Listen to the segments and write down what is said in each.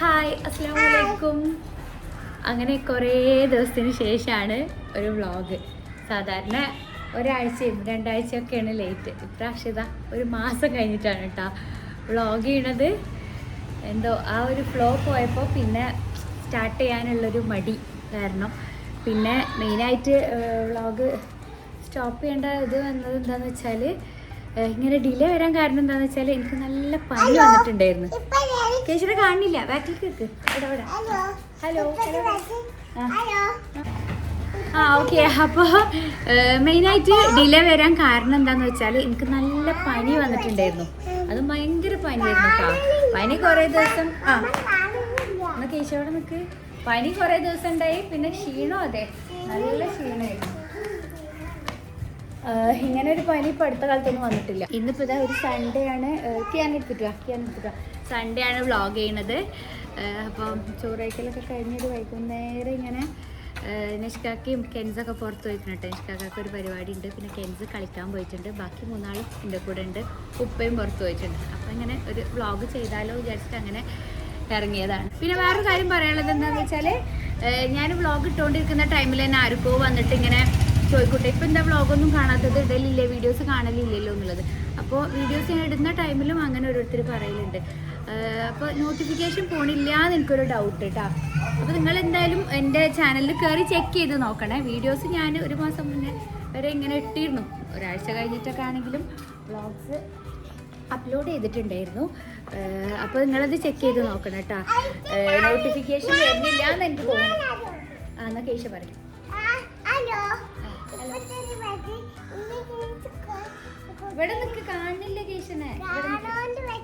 Hi അസ്സാം അങ്ങനെ കുറേ ദിവസത്തിന് ശേഷമാണ് ഒരു വ്ളോഗ്. സാധാരണ ഒരാഴ്ചയും രണ്ടാഴ്ചയൊക്കെയാണ് ലേറ്റ് ഇപ്രാവശ്യം ഒരു മാസം കഴിഞ്ഞിട്ടാണ് കേട്ടോ വ്ളോഗ് ചെയ്യണത്. എന്തോ ആ ഒരു ഫ്ലോ പോയപ്പോൾ പിന്നെ സ്റ്റാർട്ട് ചെയ്യാനുള്ളൊരു മടി കാരണം പിന്നെ മെയിനായിട്ട് വ്ളോഗ് സ്റ്റോപ്പ് ചെയ്യേണ്ട ഇത് വന്നത് എന്താണെന്ന് വെച്ചാൽ ഇങ്ങനെ ഡിലേ വരാൻ കാരണം എന്താന്ന് വെച്ചാൽ എനിക്ക് നല്ല പനി വന്നിട്ടുണ്ടായിരുന്നു. കേശുടെ കാണില്ല. ഇവിടെ ഇവിടെ ഹലോ ആ. ഓക്കെ. അപ്പോൾ മെയിനായിട്ട് ഡിലേ വരാൻ കാരണം എന്താന്ന് വെച്ചാൽ എനിക്ക് നല്ല പനി വന്നിട്ടുണ്ടായിരുന്നു. അത് ഭയങ്കര പനിയായിരുന്നു കേട്ടോ പനി കുറേ ദിവസം ആ. എന്നാ കേശവിടെ നിൽക്ക് പനി കുറേ ദിവസം ഉണ്ടായി. പിന്നെ ക്ഷീണം അതെ. നല്ല ക്ഷീണമായിരുന്നു ഇങ്ങനെ ഒരു പനി ഇപ്പൊ അടുത്ത കാലത്തൊന്നും വന്നിട്ടില്ല. ഇന്നിപ്പോ ഇതാ ഒരു സൺഡേ ആണ്. കിയാൻ എടുത്തിട്ട് ക്യാൻ കിയാൻ എടുത്തിട്ട് സൺഡേ ആണ് വ്ലോഗ് ചെയ്യണത്. അപ്പം ചോറയ്ക്കലൊക്കെ കഴിഞ്ഞൊരു വൈകുന്നേരം ഇങ്ങനെ നിഷ്കാക്കയും കെൻസൊക്കെ പുറത്ത് പോയിട്ടുണ്ട് നിഷ്കാക്കൊക്കെ ഒരു പരിപാടി ഉണ്ട്. പിന്നെ കെൻസ് കളിക്കാൻ പോയിട്ടുണ്ട്. ബാക്കി മൂന്നാളും എന്റെ കൂടെ ഉണ്ട്. ഉപ്പയും പുറത്ത് പോയിട്ടുണ്ട്. അപ്പം ഇങ്ങനെ ഒരു വ്ളോഗ് ചെയ്താലോ വിചാരിച്ചിട്ട് അങ്ങനെ ഇറങ്ങിയതാണ്. പിന്നെ വേറൊരു കാര്യം പറയാനുള്ളത് എന്താണെന്ന് വെച്ചാൽ ഞാൻ വ്ളോഗ് ഇട്ടുകൊണ്ടിരിക്കുന്ന ടൈമിൽ തന്നെ ആർക്കോ വന്നിട്ട് ഇങ്ങനെ ചോദിക്കട്ടെ ഇപ്പം എന്താ വ്ളോഗൊന്നും കാണാത്തത്? ഇടലില്ലേ വീഡിയോസ് കാണലില്ലല്ലോ എന്നുള്ളത്. അപ്പോൾ വീഡിയോസ് ഞാൻ ഇടുന്ന ടൈമിലും അങ്ങനെ ഓരോരുത്തർ പറയലുണ്ട്. അപ്പോൾ നോട്ടിഫിക്കേഷൻ പോണില്ല എന്ന് എനിക്കൊരു ഡൗട്ട് കേട്ടോ അപ്പോൾ നിങ്ങൾ എന്തായാലും എന്റെ ചാനലിൽ കയറി ചെക്ക് ചെയ്ത് നോക്കണേ. വീഡിയോസ് ഞാൻ ഒരു മാസം മുന്നേ വരെ ഇങ്ങനെ ഇട്ടിരുന്നു. ഒരാഴ്ച കഴിഞ്ഞിട്ടൊക്കെ ആണെങ്കിലും വ്ളോഗ്സ് അപ്ലോഡ് ചെയ്തിട്ടുണ്ടായിരുന്നു. അപ്പോൾ നിങ്ങളത് ചെക്ക് ചെയ്ത് നോക്കണം കേട്ടോ നോട്ടിഫിക്കേഷൻ വരുന്നില്ല എന്ന് എനിക്ക് തോന്നുന്നു. ആ എന്നാൽ കേശ പറയും. ഇവിടെ നിനക്ക് കാണില്ല കേശനെ ഇവിടെ നിക്ക്.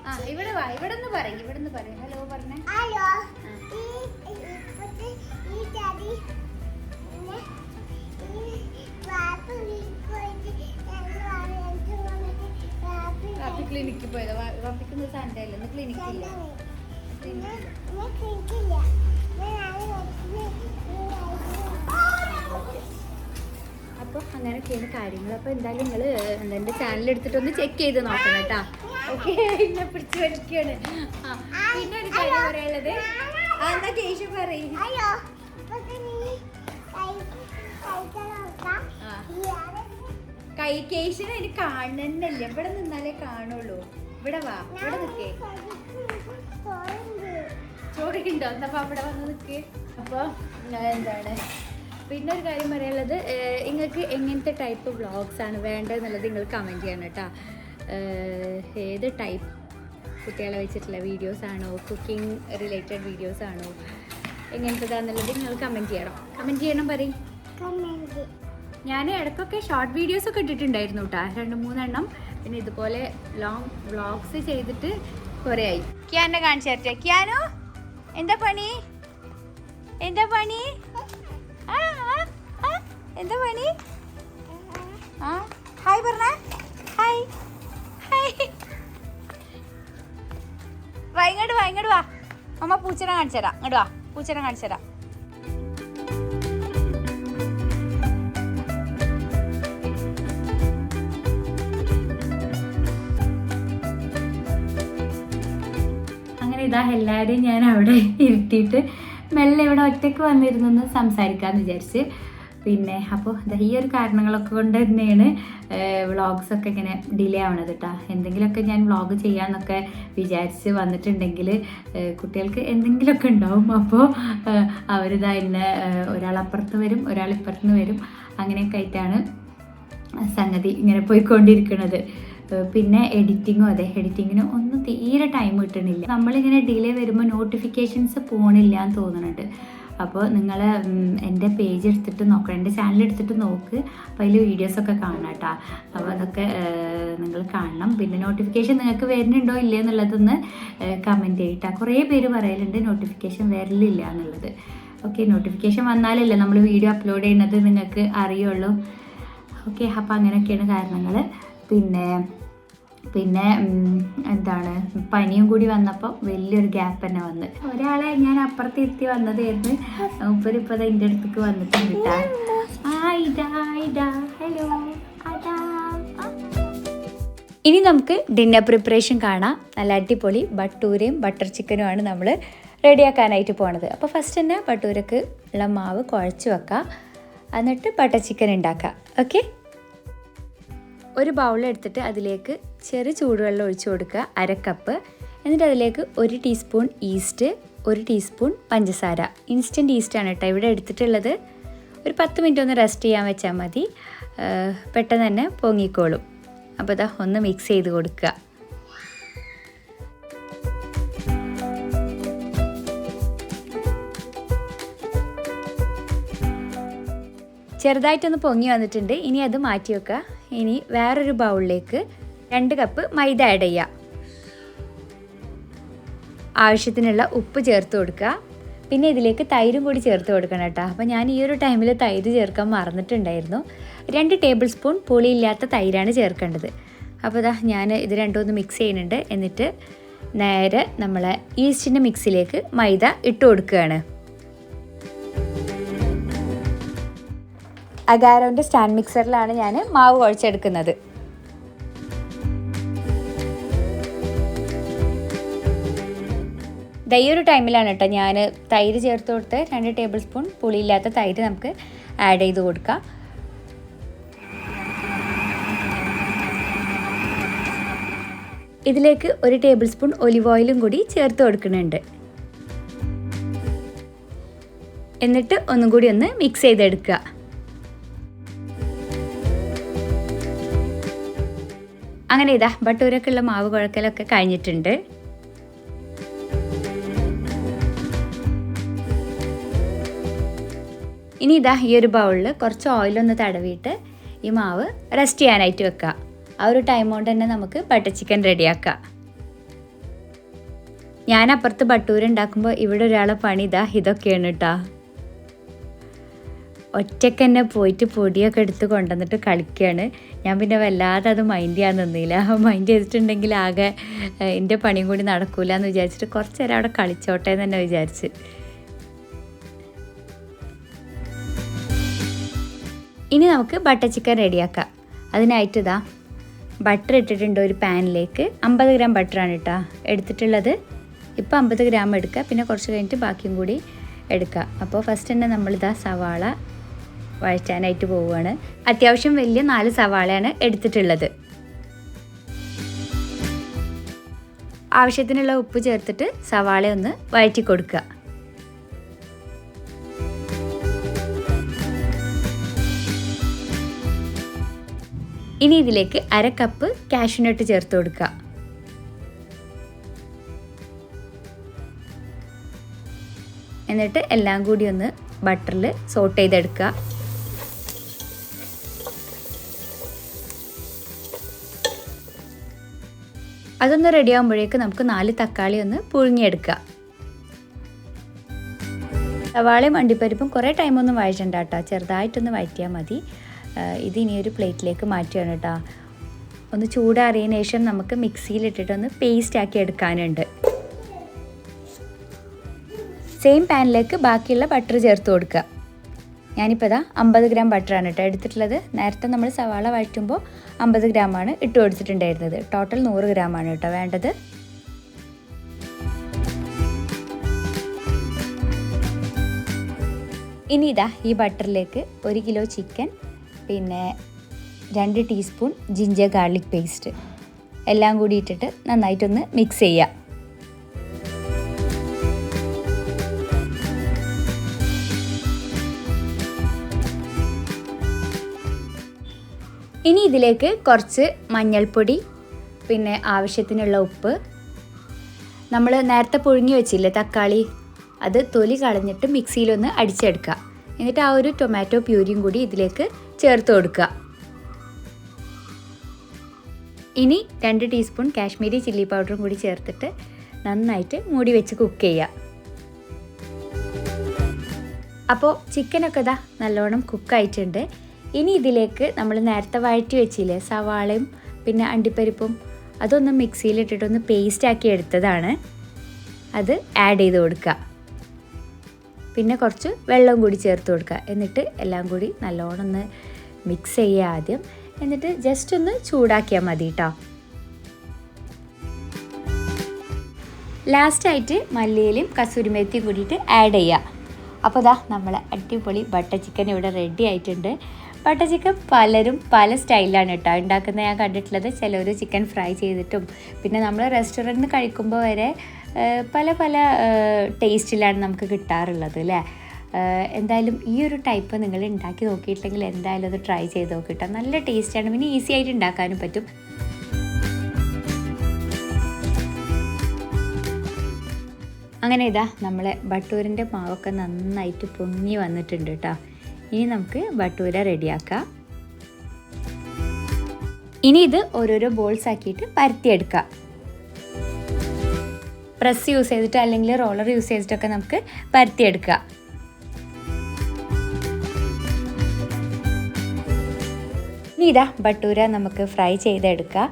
ആ ഇവിടെ വാ ഇവിടെ നിന്ന് പറയും. ഇവിടെ നിന്ന് പറയും ഹലോ പറഞ്ഞേ വാപ്പി ക്ലിനിക്കിൽ പോയത്. വാപ്പിക്ക് സൺഡേ അല്ലേ ഇന്ന് ക്ലിനിക്കില്ല അപ്പോൾ അങ്ങനെയൊക്കെയാണ് കാര്യങ്ങൾ. അപ്പോൾ എന്തായാലും നിങ്ങൾ എന്റെ ചാനൽ എടുത്തിട്ട് ഒന്ന് ചെക്ക് ചെയ്ത് നോക്കണം കേട്ടോ. ഓക്കെ എന്നെ പിടിച്ച് വലിക്കുകയാണ് ആ പിന്നെ ഒരു കാര്യം പറയാനുള്ളത്. എന്താ കേശു പറയും? കൈ കേശിന് എനിക്ക് കാണുന്നല്ല ഇവിടെ നിന്നാലേ കാണുള്ളൂ. ഇവിടെ വാ ഇവിടെ നിൽക്കേ ചോറുണ്ടോ. എന്നപ്പോ അവിടെ വന്ന് നിൽക്കേ അപ്പോൾ എന്താണ്? പിന്നെ ഒരു കാര്യം പറയാനുള്ളത് നിങ്ങൾക്ക് എങ്ങനത്തെ ടൈപ്പ് വ്ളോഗ്സ് ആണ് വേണ്ടതെന്നുള്ളത് നിങ്ങൾ കമന്റ് ചെയ്യണം കേട്ടോ ഏത് ടൈപ്പ് കുട്ടികളെ വെച്ചിട്ടുള്ള വീഡിയോസ് ആണോ കുക്കിംഗ് റിലേറ്റഡ് വീഡിയോസ് ആണോ എങ്ങനത്തതാന്നുള്ളത് നിങ്ങൾ കമന്റ് ചെയ്യണം. കമന്റ് ചെയ്യണം പറയും. ഞാൻ ഇടയ്ക്കൊക്കെ ഷോർട്ട് വീഡിയോസ് ഒക്കെ ഇട്ടിട്ടുണ്ടായിരുന്നു കേട്ടോ രണ്ട് മൂന്നെണ്ണം. പിന്നെ ഇതുപോലെ ലോങ് വ്ളോഗ്സ് ചെയ്തിട്ട് കുറേ ആയി ക്യാനെ കാണിച്ചു തരട്ടെ. ക്യാനോ എന്താ പണി? എന്താ പണി? എന്താ പണി ആ. ഹായ് പറഞ്ഞ. ഹായ്. ഹായ്. വാ ഇങ്ങോട്ട് വാ ഇങ്ങോട്ട് വാ. അമ്മ പൂച്ചനെ കാണിച്ചു തരാം. ഇങ്ങോട്ട് വാ പൂച്ചനെ കാണിച്ചു തരാം. ഇതാ എല്ലാവരെയും ഞാൻ അവിടെ ഇരുത്തിയിട്ട് മെല്ലെ ഇവിടെ ഒറ്റയ്ക്ക് വന്നിരുന്നൊന്ന് സംസാരിക്കാമെന്ന് വിചാരിച്ച്. പിന്നെ അപ്പോൾ ഈ ഒരു കാരണങ്ങളൊക്കെ കൊണ്ട് തന്നെയാണ് വ്ളോഗ്സ് ഒക്കെ ഇങ്ങനെ ഡിലേ ആവണത് കേട്ടോ എന്തെങ്കിലുമൊക്കെ ഞാൻ വ്ളോഗ് ചെയ്യാമെന്നൊക്കെ വിചാരിച്ച് വന്നിട്ടുണ്ടെങ്കിൽ കുട്ടികൾക്ക് എന്തെങ്കിലുമൊക്കെ ഉണ്ടാവും. അപ്പോൾ അവരിതാ എന്നെ ഒരാൾ അപ്പുറത്ത് വരും ഒരാൾ ഇപ്പുറത്ത് വരും. അങ്ങനെയൊക്കെ ആയിട്ടാണ് സംഗതി ഇങ്ങനെ പോയിക്കൊണ്ടിരിക്കുന്നത് പിന്നെ എഡിറ്റിങ്ങും അതെ എഡിറ്റിങ്ങിന് ഒന്നും തീരെ ടൈം കിട്ടണില്ല. നമ്മളിങ്ങനെ ഡിലേ വരുമ്പോൾ നോട്ടിഫിക്കേഷൻസ് പോണില്ല എന്ന് തോന്നുന്നുണ്ട് അപ്പോൾ നിങ്ങൾ എന്റെ പേജ് എടുത്തിട്ട് നോക്കണം എന്റെ ചാനൽ എടുത്തിട്ട് നോക്ക്. അപ്പോൾ അതിൽ വീഡിയോസൊക്കെ കാണാം കേട്ടോ. അപ്പോൾ അതൊക്കെ നിങ്ങൾ കാണണം. പിന്നെ നോട്ടിഫിക്കേഷൻ നിങ്ങൾക്ക് വരുന്നുണ്ടോ ഇല്ലേ എന്നുള്ളതൊന്ന് കമന്റ് ചെയ്യട്ടോ. കുറേ പേര് പറയലുണ്ട് നോട്ടിഫിക്കേഷൻ വരലില്ല എന്നുള്ളത്. ഓക്കെ നോട്ടിഫിക്കേഷൻ വന്നാലല്ലേ നമ്മൾ വീഡിയോ അപ്ലോഡ് ചെയ്യുന്നത് നിങ്ങൾക്ക് അറിയുള്ളൂ. ഓക്കെ അപ്പോൾ അങ്ങനെയൊക്കെയാണ് കാരണങ്ങൾ പിന്നെ പിന്നെ എന്താണ് പനിയും കൂടി വന്നപ്പോൾ വലിയൊരു ഗ്യാപ്പ് തന്നെ വന്ന്. ഒരാളെ ഞാൻ അപ്പുറത്ത് ഇരുത്തി വന്നതായിരുന്നു ഇപ്പോൾ എന്റെ അടുത്തേക്ക് വന്നിട്ടുണ്ട് ഹലോ ഇനി നമുക്ക് ഡിന്നർ പ്രിപ്പറേഷൻ കാണാം. നല്ല അടിപൊളി ബട്ടൂരയും ബട്ടർ ചിക്കനുമാണ് നമ്മൾ റെഡിയാക്കാനായിട്ട് പോണത്. അപ്പോൾ ഫസ്റ്റ് തന്നെ ബട്ടൂരക്ക് ഉള്ള മാവ് കുഴച്ച് വെക്കുക എന്നിട്ട് ബട്ടർ ചിക്കൻ ഉണ്ടാക്കുക ഓക്കെ ഒരു ബൗളെടുത്തിട്ട് അതിലേക്ക് ചെറു ചൂടുവെള്ളം ഒഴിച്ചു കൊടുക്കുക അര കപ്പ് എന്നിട്ട് അതിലേക്ക് ഒരു ടീസ്പൂൺ ഈസ്റ്റ് ഒരു ടീസ്പൂൺ പഞ്ചസാര. ഇൻസ്റ്റന്റ് ഈസ്റ്റാണ് കേട്ടോ ഇവിടെ എടുത്തിട്ടുള്ളത്. ഒരു പത്ത് മിനിറ്റ് ഒന്ന് റെസ്റ്റ് ചെയ്യാൻ വെച്ചാൽ മതി. പെട്ടെന്ന് തന്നെ പൊങ്ങിക്കോളും. അപ്പോൾ ഇതാ ഒന്ന് മിക്സ് ചെയ്ത് കൊടുക്കുക. ചെറുതായിട്ടൊന്ന് പൊങ്ങി വന്നിട്ടുണ്ട്. ഇനി അത് മാറ്റി വെക്കുക. ഇനി വേറൊരു ബൗളിലേക്ക് രണ്ട് കപ്പ് മൈദ ആഡ് ചെയ്യുക. ആവശ്യത്തിനുള്ള ഉപ്പ് ചേർത്ത് കൊടുക്കുക. പിന്നെ ഇതിലേക്ക് തൈരും കൂടി ചേർത്ത് കൊടുക്കണം കേട്ടോ. അപ്പോൾ ഞാൻ ഈ ഒരു ടൈമിൽ തൈര് ചേർക്കാൻ മറന്നിട്ടുണ്ടായിരുന്നു. രണ്ട് ടേബിൾ സ്പൂൺ പുളിയില്ലാത്ത തൈരാണ് ചേർക്കേണ്ടത്. അപ്പോൾ ഇതാ ഞാൻ ഇത് രണ്ടും ഒന്ന് മിക്സ് ചെയ്യുന്നുണ്ട്. എന്നിട്ട് നേരെ നമ്മളെ ഈസ്റ്റിന്റെ മിക്സിലേക്ക് മൈദ ഇട്ട് കൊടുക്കുകയാണ്. അഗാരോന്റെ സ്റ്റാൻഡ് മിക്സറിലാണ് ഞാൻ മാവ് കുഴച്ചെടുക്കുന്നത്. ഈ ഒരു ടൈമിലാണ് കേട്ടോ ഞാൻ തൈര് ചേർത്ത് കൊടുത്ത് രണ്ട് ടേബിൾ സ്പൂൺ പുളിയില്ലാത്ത തൈര് നമുക്ക് ആഡ് ചെയ്ത് കൊടുക്കാം. ഇതിലേക്ക് ഒരു ടേബിൾ സ്പൂൺ ഒലിവ് ഓയിലും കൂടി ചേർത്ത് കൊടുക്കുന്നുണ്ട്. എന്നിട്ട് ഒന്നും കൂടി ഒന്ന് മിക്സ് ചെയ്തെടുക്കുക. അങ്ങനെ ഇതാ ബട്ടൂരക്കുള്ള മാവ് കുഴക്കലൊക്കെ കഴിഞ്ഞിട്ടുണ്ട്. ഇനി ഇതാ ഈ ഒരു ബൗളിൽ കുറച്ച് ഓയിലൊന്ന് തടവിയിട്ട് ഈ മാവ് റെസ്റ്റ് ചെയ്യാനായിട്ട് വെക്കുക. ആ ഒരു ടൈം കൊണ്ട് തന്നെ നമുക്ക് ബട്ടർ ചിക്കൻ റെഡിയാക്കാം ഞാൻ അപ്പുറത്ത് ബട്ടൂര് ഉണ്ടാക്കുമ്പോൾ ഇവിടെ ഒരാളെ പണി ഇതാ ഇതൊക്കെയാണ് കേട്ടോ ഒറ്റയ്ക്ക് തന്നെ പോയിട്ട് പൊടിയൊക്കെ എടുത്ത് കൊണ്ടുവന്നിട്ട് കളിക്കുകയാണ് ഞാൻ പിന്നെ വല്ലാതെ അത് മൈൻഡ് ചെയ്യാൻ നിന്നില്ല. മൈൻഡ് ചെയ്തിട്ടുണ്ടെങ്കിൽ ആകെ എന്റെ പണിയും കൂടി നടക്കൂല എന്ന് വിചാരിച്ചിട്ട് കുറച്ച് നേരം അവിടെ കളിച്ചോട്ടെ എന്ന് തന്നെ വിചാരിച്ച്. ഇനി നമുക്ക് ബട്ടർ ചിക്കൻ റെഡിയാക്കാം അതിനായിട്ട് ഇതാ ബട്ടർ ഇട്ടിട്ടുണ്ട് ഒരു പാനിലേക്ക് അമ്പത് ഗ്രാം ബട്ടറാണ് കേട്ടോ എടുത്തിട്ടുള്ളത്. ഇപ്പോൾ അമ്പത് ഗ്രാം എടുക്കുക പിന്നെ കുറച്ച് കഴിഞ്ഞിട്ട് ബാക്കിയും കൂടി എടുക്കുക അപ്പോൾ ഫസ്റ്റ് തന്നെ നമ്മളിതാ സവാള വഴറ്റാനായിട്ട് പോവുകയാണ്. അത്യാവശ്യം വലിയ നാല് സവാളയാണ് എടുത്തിട്ടുള്ളത്. ആവശ്യത്തിനുള്ള ഉപ്പ് ചേർത്തിട്ട് സവാള ഒന്ന് വഴറ്റി കൊടുക്കുക. ഇനി ഇതിലേക്ക് അര കപ്പ് കാഷ്യൂനട്ട് ചേർത്ത് കൊടുക്കുക. എന്നിട്ട് എല്ലാം കൂടി ഒന്ന് ബട്ടറിൽ സോട്ട് ചെയ്തെടുക്കുക. അതൊന്ന് റെഡി ആകുമ്പോഴേക്ക് നമുക്ക് നാല് തക്കാളി ഒന്ന് പുഴുങ്ങിയെടുക്കുക. സവാളയും അണ്ടിപ്പരിപ്പും കുറേ ടൈമൊന്നും വഴറ്റണ്ട കേട്ടോ. ചെറുതായിട്ടൊന്ന് വഴറ്റിയാൽ മതി. ഇത് ഇനി ഒരു പ്ലേറ്റിലേക്ക് മാറ്റുകയാണ് കേട്ടോ. ഒന്ന് ചൂടാറിയതിന് ശേഷം നമുക്ക് മിക്സിയിലിട്ടിട്ടൊന്ന് പേസ്റ്റ് ആക്കി എടുക്കാനുണ്ട്. സെയിം പാനിലേക്ക് ബാക്കിയുള്ള ബട്ടർ ചേർത്ത് കൊടുക്കുക. ഞാനിപ്പോൾ ഇതാ അമ്പത് ഗ്രാം ബട്ടറാണ് കേട്ടോ എടുത്തിട്ടുള്ളത്. നേരത്തെ നമ്മൾ സവാള വഴറ്റുമ്പോൾ അമ്പത് ഗ്രാമാണ് ഇട്ട് കൊടുത്തിട്ടുണ്ടായിരുന്നത്. ടോട്ടൽ നൂറ് ഗ്രാമാണ് കേട്ടോ വേണ്ടത്. ഇനി ഇതാ ഈ ബട്ടറിലേക്ക് ഒരു കിലോ ചിക്കൻ പിന്നെ രണ്ട് ടീസ്പൂൺ ജിഞ്ചർ ഗാർലിക് പേസ്റ്റ്. എല്ലാം കൂടി ഇട്ടിട്ട് നന്നായിട്ടൊന്ന് മിക്സ് ചെയ്യുക ഇനി ഇതിലേക്ക് കുറച്ച് മഞ്ഞൾപ്പൊടി പിന്നെ ആവശ്യത്തിനുള്ള ഉപ്പ്. നമ്മൾ നേരത്തെ പുഴുങ്ങി വെച്ചില്ലേ തക്കാളി അത് തൊലി കളഞ്ഞിട്ട് മിക്സിയിലൊന്ന് അടിച്ചെടുക്കുക. എന്നിട്ട് ആ ഒരു ടൊമാറ്റോ പ്യൂരിയും കൂടി ഇതിലേക്ക് ചേർത്ത് കൊടുക്കുക. ഇനി രണ്ട് ടീസ്പൂൺ കാശ്മീരി ചില്ലി പൗഡറും കൂടി ചേർത്തിട്ട് നന്നായിട്ട് മൂടി വെച്ച് കുക്ക് ചെയ്യുക. അപ്പോൾ ചിക്കനൊക്കെ ഇതാ നല്ലോണം കുക്കായിട്ടുണ്ട് ഇനി ഇതിലേക്ക് നമ്മൾ നേരത്തെ വഴറ്റി വെച്ചില്ലേ സവാളയും പിന്നെ അണ്ടിപ്പരിപ്പും അതൊന്ന് മിക്സിയിലിട്ടിട്ടൊന്ന് പേസ്റ്റ് ആക്കി എടുത്തതാണ്. അത് ആഡ് ചെയ്ത് കൊടുക്കുക. പിന്നെ കുറച്ച് വെള്ളം കൂടി ചേർത്ത് കൊടുക്കുക. എന്നിട്ട് എല്ലാം കൂടി നല്ലോണം ഒന്ന് മിക്സ് ചെയ്യുക ആദ്യം. എന്നിട്ട് ജസ്റ്റ് ഒന്ന് ചൂടാക്കിയാൽ മതി കേട്ടോ ലാസ്റ്റായിട്ട് മല്ലിയിലും കസൂരിമേത്തിയും കൂടിയിട്ട് ആഡ് ചെയ്യുക. അപ്പോൾ ഇതാ നമ്മൾ അടിപൊളി ബട്ടർ ചിക്കൻ ഇവിടെ റെഡി ആയിട്ടുണ്ട്. ബട്ടർ ചിക്കൻ പലരും പല സ്റ്റൈലാണ് കേട്ടോ ഉണ്ടാക്കുന്നത്. ഞാൻ കണ്ടിട്ടുള്ളത് ചിലർ ചിക്കൻ ഫ്രൈ ചെയ്തിട്ടും. പിന്നെ നമ്മൾ റെസ്റ്റോറന്റിൽ നിന്ന് കഴിക്കുമ്പോൾ വരെ പല പല ടേസ്റ്റിലാണ് നമുക്ക് കിട്ടാറുള്ളത് അല്ലേ എന്തായാലും ഈ ഒരു ടൈപ്പ് നിങ്ങൾ ഉണ്ടാക്കി നോക്കിയിട്ടില്ലെങ്കിൽ എന്തായാലും അത് ട്രൈ ചെയ്ത് നോക്കിട്ടോ നല്ല ടേസ്റ്റാണ് പിന്നെ ഈസി ആയിട്ട് ഉണ്ടാക്കാനും പറ്റും. അങ്ങനെ ഇതാ നമ്മളെ ബട്ടൂരിന്റെ മാവൊക്കെ നന്നായിട്ട് പൊങ്ങി വന്നിട്ടുണ്ട് കേട്ടോ. ഇനി നമുക്ക് ബട്ടൂര റെഡിയാക്കാം. ഇനി ഇത് ഓരോരോ ബോൾസ് ആക്കിയിട്ട് പരത്തിയെടുക്കാം. പ്രസ് യൂസ് ചെയ്തിട്ട് അല്ലെങ്കിൽ റോളർ യൂസ് ചെയ്തിട്ടൊക്കെ നമുക്ക് പരത്തിയെടുക്കുക ഇനി ഇതാ ബട്ടൂര നമുക്ക് ഫ്രൈ ചെയ്തെടുക്കുക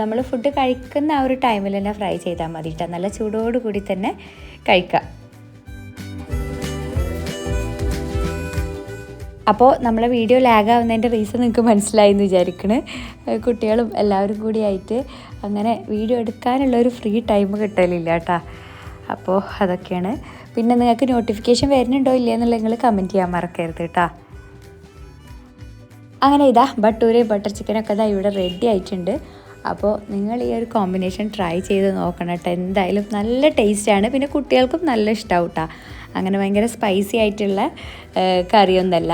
നമ്മൾ ഫുഡ് കഴിക്കുന്ന ആ ഒരു ടൈമിൽ തന്നെ ഫ്രൈ ചെയ്താൽ മതി കേട്ടോ നല്ല ചൂടോടുകൂടി തന്നെ കഴിക്കുക അപ്പോൾ നമ്മളെ വീഡിയോ ലാഗ് ആവുന്നതിന്റെ റീസൺ നിങ്ങൾക്ക് മനസ്സിലായി എന്ന് വിചാരിക്കണ് കുട്ടികളും എല്ലാവരും കൂടി ആയിട്ട് അങ്ങനെ വീഡിയോ എടുക്കാനുള്ള ഒരു ഫ്രീ ടൈം കിട്ടലില്ല കേട്ടോ അപ്പോൾ അതൊക്കെയാണ്. പിന്നെ നിങ്ങൾക്ക് നോട്ടിഫിക്കേഷൻ വരുന്നുണ്ടോ ഇല്ലേ എന്നുള്ളത് നിങ്ങൾ കമന്റ് ചെയ്യാൻ മറക്കരുത് കേട്ടോ അങ്ങനെ ഇതാ ബട്ടൂര് ബട്ടർ ചിക്കനൊക്കെ ഇതാ ഇവിടെ റെഡി ആയിട്ടുണ്ട്. അപ്പോൾ നിങ്ങൾ ഈ ഒരു കോമ്പിനേഷൻ ട്രൈ ചെയ്ത് നോക്കണം കേട്ടോ എന്തായാലും നല്ല ടേസ്റ്റാണ് പിന്നെ കുട്ടികൾക്കും നല്ല ഇഷ്ടമാവും കേട്ടോ അങ്ങനെ ഭയങ്കര സ്പൈസി ആയിട്ടുള്ള കറിയൊന്നല്ല.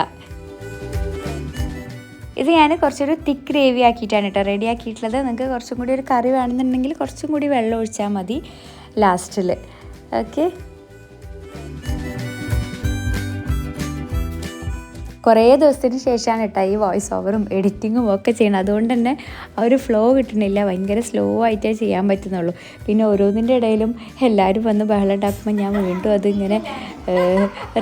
ഇത് ഞാൻ കുറച്ചൊരു തിക്ക് ഗ്രേവി ആക്കിയിട്ടാണ് കേട്ടോ റെഡി ആക്കിയിട്ടുള്ളത്. നിങ്ങൾക്ക് കുറച്ചും കൂടി ഒരു കറി വേണമെന്നുണ്ടെങ്കിൽ കുറച്ചും കൂടി വെള്ളം ഒഴിച്ചാൽ മതി ലാസ്റ്റിൽ ഓക്കെ കുറേ ദിവസത്തിന് ശേഷമാണ് കേട്ടോ ഈ വോയിസ് ഓവറും എഡിറ്റിങ്ങും ഒക്കെ ചെയ്യണം അതുകൊണ്ട് തന്നെ ആ ഒരു ഫ്ലോ കിട്ടണില്ല ഭയങ്കര സ്ലോ ആയിട്ടേ ചെയ്യാൻ പറ്റുന്നുള്ളൂ. പിന്നെ ഓരോന്നിന്റെ ഇടയിലും എല്ലാവരും വന്ന് ബഹളം ഉണ്ടാക്കുമ്പോൾ ഞാൻ വീണ്ടും അതിങ്ങനെ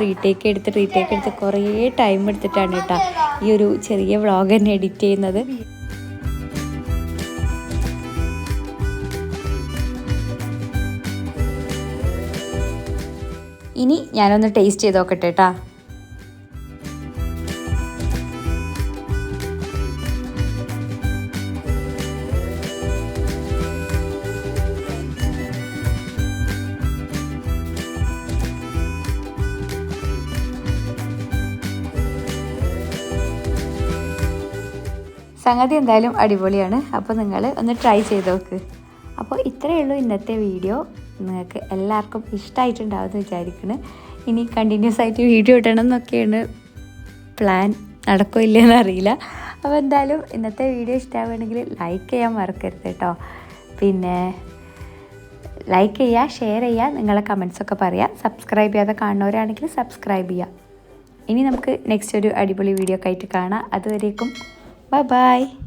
റീടേക്ക് എടുത്ത് റീടേക്ക് എടുത്ത് കുറേ ടൈം എടുത്തിട്ടാണ് കേട്ടോ ഈ ഒരു ചെറിയ വ്ളോഗ് തന്നെ എഡിറ്റ് ചെയ്യുന്നത്. ഇനി ഞാനൊന്ന് ടേസ്റ്റ് ചെയ്ത് നോക്കട്ടെ കേട്ടോ സംഗതി എന്തായാലും അടിപൊളിയാണ്. അപ്പോൾ നിങ്ങൾ ഒന്ന് ട്രൈ ചെയ്ത് നോക്ക്. അപ്പോൾ ഇത്രയേ ഉള്ളൂ ഇന്നത്തെ വീഡിയോ നിങ്ങൾക്ക് എല്ലാവർക്കും ഇഷ്ടമായിട്ടുണ്ടാവുമെന്ന് വിചാരിക്കുന്നു. ഇനി കണ്ടിന്യൂസ് ആയിട്ട് വീഡിയോ ഇടണം എന്നൊക്കെയാണ് പ്ലാൻ നടക്കോ ഇല്ലയെന്ന് അറിയില്ല. അപ്പോൾ എന്തായാലും ഇന്നത്തെ വീഡിയോ ഇഷ്ടമാവുകയാണെങ്കിൽ ലൈക്ക് ചെയ്യാൻ മറക്കരുത് കേട്ടോ. പിന്നെ ലൈക്ക് ചെയ്യുക ഷെയർ ചെയ്യുക നിങ്ങളെ കമൻസൊക്കെ പറയുക സബ്സ്ക്രൈബ് ചെയ്യാതെ കാണുന്നവരാണെങ്കിൽ സബ്സ്ക്രൈബ് ചെയ്യുക ഇനി നമുക്ക് നെക്സ്റ്റ് ഒരു അടിപൊളി വീഡിയോ ഒക്കെ ആയിട്ട് കാണാം. അതുവരേക്കും 拜拜。